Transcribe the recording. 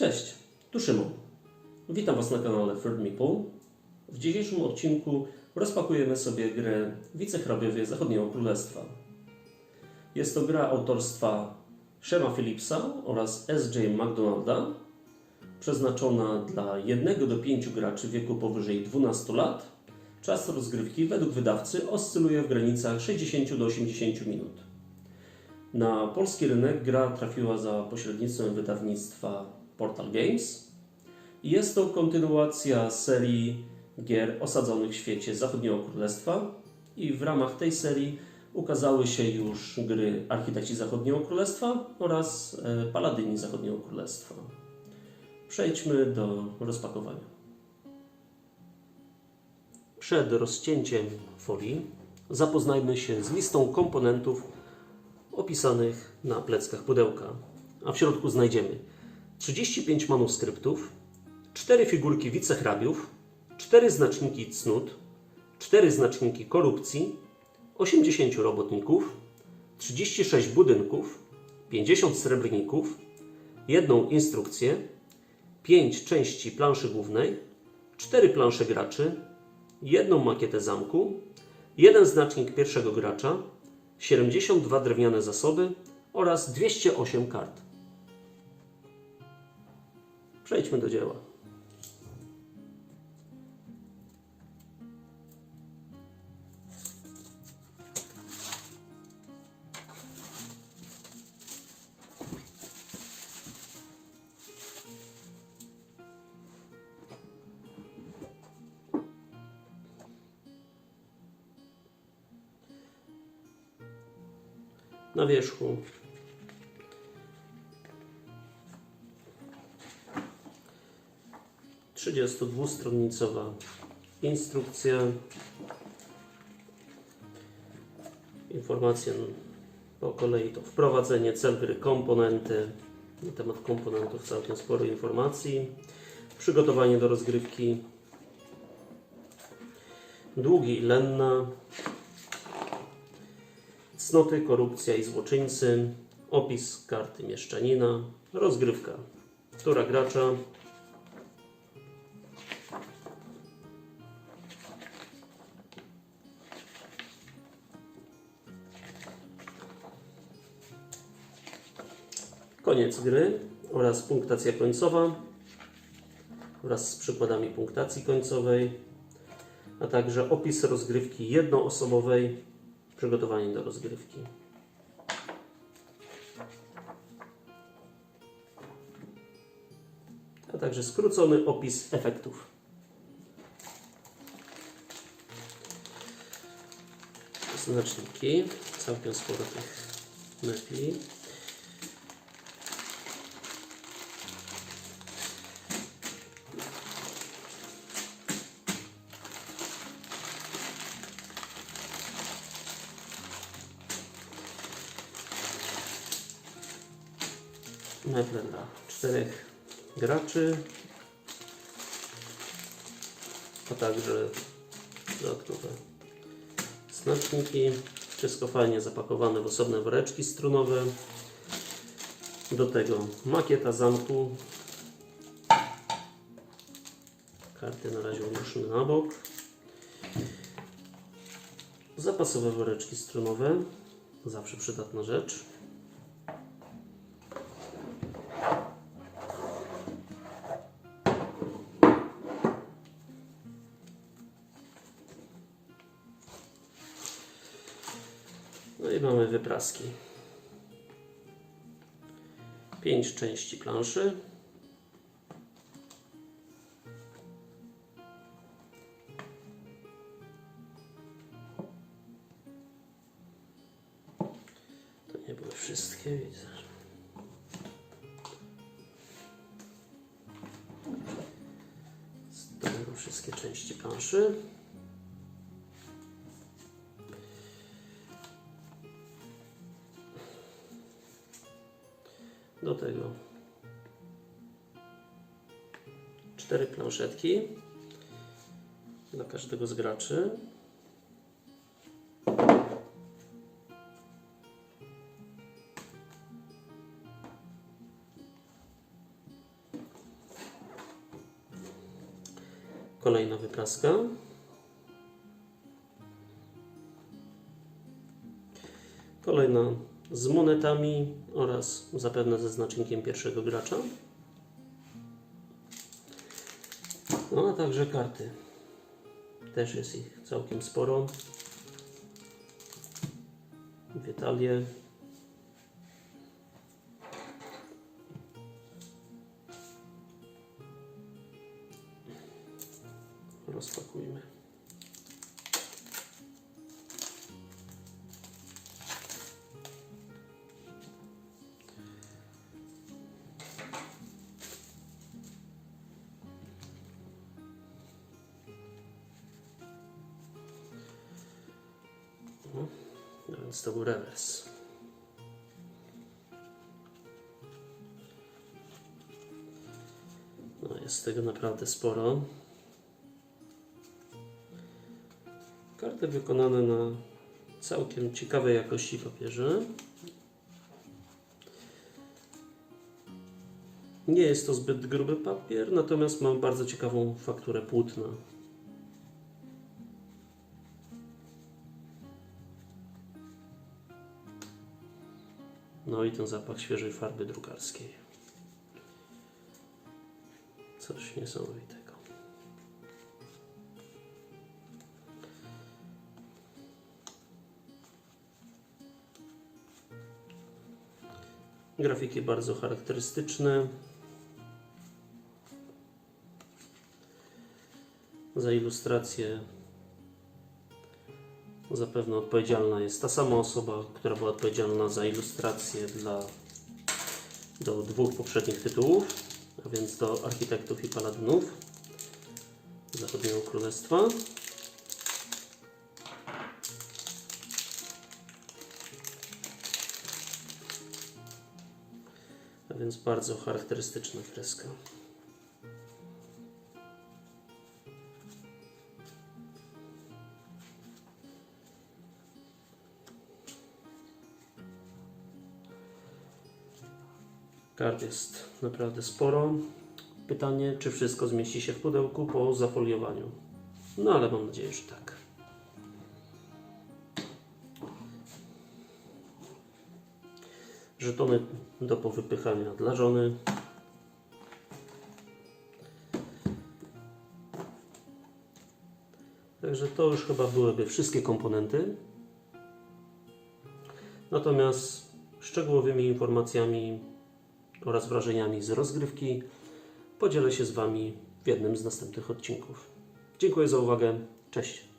Cześć, tu Szymon. Witam Was na kanale Third Meeple. W dzisiejszym odcinku rozpakujemy sobie grę Wicehrabiowie Zachodniego Królestwa. Jest to gra autorstwa Shema Phillipsa oraz S.J. McDonalda, przeznaczona dla 1 do 5 graczy wieku powyżej 12 lat. Czas rozgrywki według wydawcy oscyluje w granicach 60 do 80 minut. Na polski rynek gra trafiła za pośrednictwem wydawnictwa Portal Games jest to kontynuacja serii gier osadzonych w świecie Zachodniego Królestwa i w ramach tej serii ukazały się już gry Architekci Zachodniego Królestwa oraz e, Paladyni Zachodniego Królestwa. Przejdźmy do rozpakowania. Przed rozcięciem folii zapoznajmy się z listą komponentów opisanych na pleckach pudełka. A w środku znajdziemy 35 manuskryptów, 4 figurki wicehrabiów, 4 znaczniki cnót, 4 znaczniki korupcji, 80 robotników, 36 budynków, 50 srebrników, jedną instrukcję, 5 części planszy głównej, 4 plansze graczy, jedną makietę zamku, jeden znacznik pierwszego gracza, 72 drewniane zasoby oraz 208 kart. Przejdźmy do dzieła. Na wierzchu Trzydziestodwustronnicowa instrukcja. Informacje po kolei to wprowadzenie, cel gry, komponenty. Na temat komponentów całkiem sporo informacji. Przygotowanie do rozgrywki. Długi i lenna. Cnoty, korupcja i złoczyńcy. Opis karty mieszczanina. Rozgrywka. Która gracza Koniec gry oraz punktacja końcowa wraz z przykładami punktacji końcowej, a także opis rozgrywki jednoosobowej, przygotowanie do rozgrywki. A także skrócony opis efektów. Znaczniki, całkiem sporo tych mebli. Meble dla czterech graczy, a także dodatkowe znaczniki. Wszystko fajnie zapakowane w osobne woreczki strunowe. Do tego makieta zamku. Karty na razie odłóżmy na bok. Zapasowe woreczki strunowe. Zawsze przydatna rzecz. Mamy wypraski. Pięć części planszy. To nie były wszystkie, widzę. To wszystkie części planszy. do tego. Cztery planszetki dla każdego z graczy. Kolejna wypraska. Kolejna z monetami oraz zapewne ze znaczniem pierwszego gracza. No a także karty. Też jest ich całkiem sporo. Dwie talie. Rozpakujmy. Więc to był rewers. No, jest tego naprawdę sporo. Karty wykonane na całkiem ciekawej jakości papierze. Nie jest to zbyt gruby papier, natomiast ma bardzo ciekawą fakturę płótna. No i ten zapach świeżej farby drukarskiej. Coś niesamowitego. Grafiki bardzo charakterystyczne. Za ilustrację zapewne odpowiedzialna jest ta sama osoba, która była odpowiedzialna za ilustrację dla, do dwóch poprzednich tytułów, a więc do Architektów i Paladynów Zachodniego Królestwa. A więc bardzo charakterystyczna kreska. Kart jest naprawdę sporo. Pytanie, czy wszystko zmieści się w pudełku po zafoliowaniu. No ale mam nadzieję, że tak. Żetony do powypychania dla żony. Także to już chyba byłyby wszystkie komponenty. Natomiast szczegółowymi informacjami oraz wrażeniami z rozgrywki podzielę się z Wami w jednym z następnych odcinków. Dziękuję za uwagę. Cześć.